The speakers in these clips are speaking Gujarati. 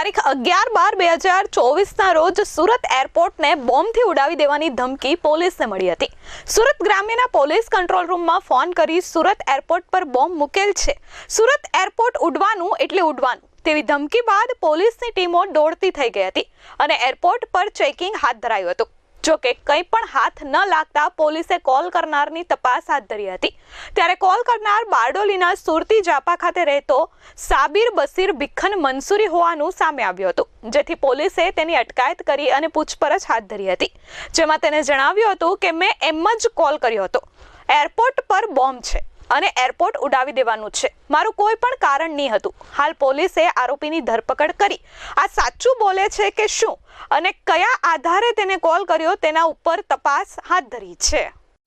તારીખ અગિયાર બાર બે હજાર ચોવીસના રોજ સુરત એરપોર્ટને બોમ્બથી ઉડાવી દેવાની ધમકી પોલીસને મળી હતી. સુરત ગ્રામ્યના પોલીસ કંટ્રોલ રૂમમાં ફોન કરી સુરત એરપોર્ટ પર બોમ્બ મૂકેલ છે. સુરત એરપોર્ટ ઉડવાનું એટલે ઉડવાનું. તેવી ધમકી બાદ પોલીસની ટીમો દોડતી થઈ ગઈ હતી અને એરપોર્ટ પર ચેકિંગ હાથ ધરાયું હતું. જો કે કંઈ પણ હાથ ન લાગતા પોલીસે કોલ કરનારની તપાસ હાથ ધરી હતી. ત્યારે કોલ કરનાર બારડોલીના સુરતી જાપા ખાતે રહેતો સાબિર બસીર ભિખન મંસૂરી હોવાનું સામે આવ્યું હતું, જેથી પોલીસે તેની અટકાયત કરી અને પૂછપરછ હાથ ધરી હતી. જેમાં તેને જણાવ્યું હતું કે, મેં એમ જ કોલ કર્યો હતો. એરપોર્ટ પર બોમ્બ છે અને એરપોર્ટ ઉડાવી દેવાનું છે. મારું કોઈ પણ કારણ નહીં હતું. હાલ પોલીસે આરોપીની ધરપકડ કરી. આ સાચું બોલે છે કે શું? અને કયા આધારે તેને કોલ કર્યો તેના ઉપર તપાસ હાથ ધરી છે.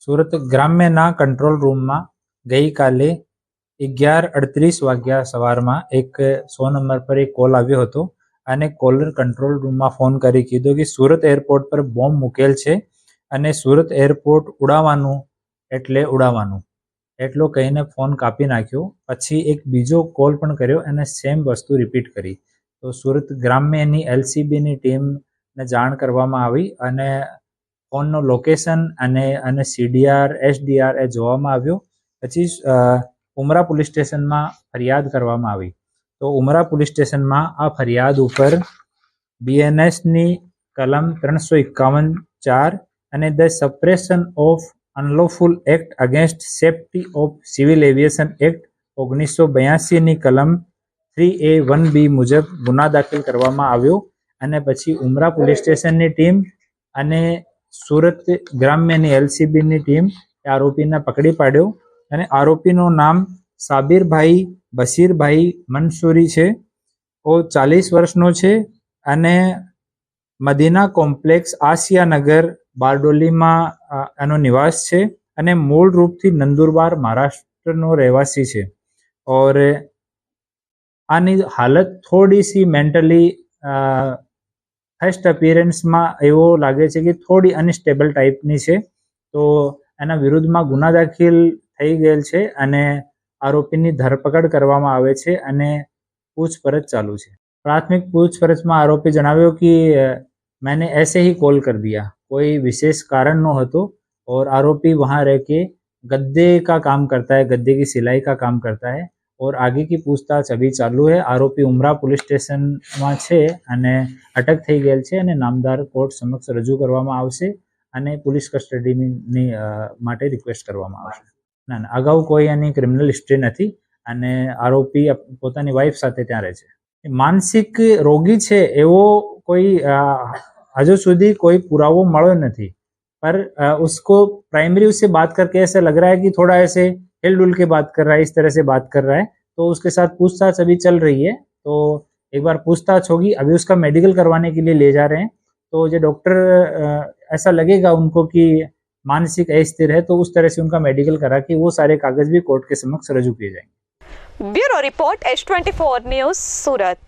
સુરત ગ્રામ્યના કંટ્રોલ રૂમમાં ગઈકાલે અગિયાર અડત્રીસ વાગ્યા સવારમાં એક સો નંબર પર એક કોલ આવ્યો હતો અને કોલર કંટ્રોલ રૂમમાં ફોન કરી કીધું કે સુરત એરપોર્ટ પર બોમ્બ મૂકેલ છે અને સુરત એરપોર્ટ ઉડાવવાનું એટલે ઉડાવવાનું. એટલો કહીને ફોન કાપી નાખ્યો. પછી એક બીજો કોલ પણ કર્યો અને સેમ વસ્તુ રિપીટ કરી. તો સુરત ગ્રામ્યની એલસીબીની ટીમને જાણ કરવામાં આવી અને ફોનનો લોકેશન અને અને સીડીઆર, એસડીઆર એ જોવામાં આવ્યો. પછી ઉમરા પોલીસ સ્ટેશનમાં ફરિયાદ કરવામાં આવી. તો ઉમરા પોલીસ સ્ટેશનમાં આ ફરિયાદ ઉપર બીએનએસની કલમ ત્રણસો એકાવન ચાર અને the suppression of unlawful act against safety of civil aviation act ઓગણીસો બ્યાસીની કલમ થ્રી એ વન બી મુજબ ગુના દાખલ કરવામાં આવ્યો અને પછી ઉમરા પોલીસ સ્ટેશનની ટીમ અને સુરત ગ્રામ્યની એલસીબીની ટીમ આરોપીને પકડી પાડ્યો અને આરોપીનું નામ સાબિરભાઈ બશીરભાઈ મનસુરી છે. ઓ ચાલીસ વર્ષનો છે અને મદીના કોમ્પ્લેક્સ આસિયાનગર બારડોલીમાં એનો નિવાસ છે અને મૂળ રૂપથી નંદુરબાર મહારાષ્ટ્રનો રહેવાસી છે. ઓર, આની હાલત થોડી સી મેન્ટલી ફર્સ્ટ અપિયરન્સમાં એવો લાગે છે કે થોડી અનસ્ટેબલ ટાઈપની છે. તો એના વિરુદ્ધમાં ગુના દાખિલ થઈ ગયેલ છે અને આરોપીની ધરપકડ કરવામાં આવે છે અને પૂછપરછ ચાલુ છે. પ્રાથમિક પૂછપરછમાં આરોપી જણાવ્યો કે मैंने ऐसे ही कॉल कर दिया कोई विशेष कारण न हो तो और आरोपी वहाँ रह के गद्दे का काम करता है गद्दे की सिलाई का काम करता है और आगे की पूछताछ अभी चालू है आरोपी उमरा પોલીસ સ્ટેશનમાં છે અને અટક થઈ ગયેલ છે અને નામદાર કોર્ટ સમક્ષ રજૂ કરવામાં આવશે અને પોલીસ કસ્ટડીની અ, માટે રિક્વેસ્ટ કરવામાં આવશે ના ના અગાઉ કોઈ એની ક્રિમિનલ હિસ્ટ્રી નથી અને આરોપી અપ- પોતાની વાઈફ સાથે ત્યાં રહે છે માનસિક રોગી છે એવો કોઈ અ, હજુ સુધી કોઈ પુરાવો મળ્યો નથી पर अ, उसको प्राइमरी उससे बात करके ऐसा लग रहा है कि थोड़ा ऐसे हिल डुल के बात कर रहा है इस तरह से बात कर रहा है तो उसके साथ पूछताछ अभी चल रही है तो एक बार पूछताछ होगी अभी उसका मेडिकल करवाने के लिए ले जा रहे हैं तो जो डॉक्टर अ, ऐसा लगेगा उनको कि मानसिक अस्थिर है तो उस तरह से उनका मेडिकल करा के वो सारे कागज भी कोर्ट के समक्ष रजू किए जाएंगे bureau report S twenty four news Surat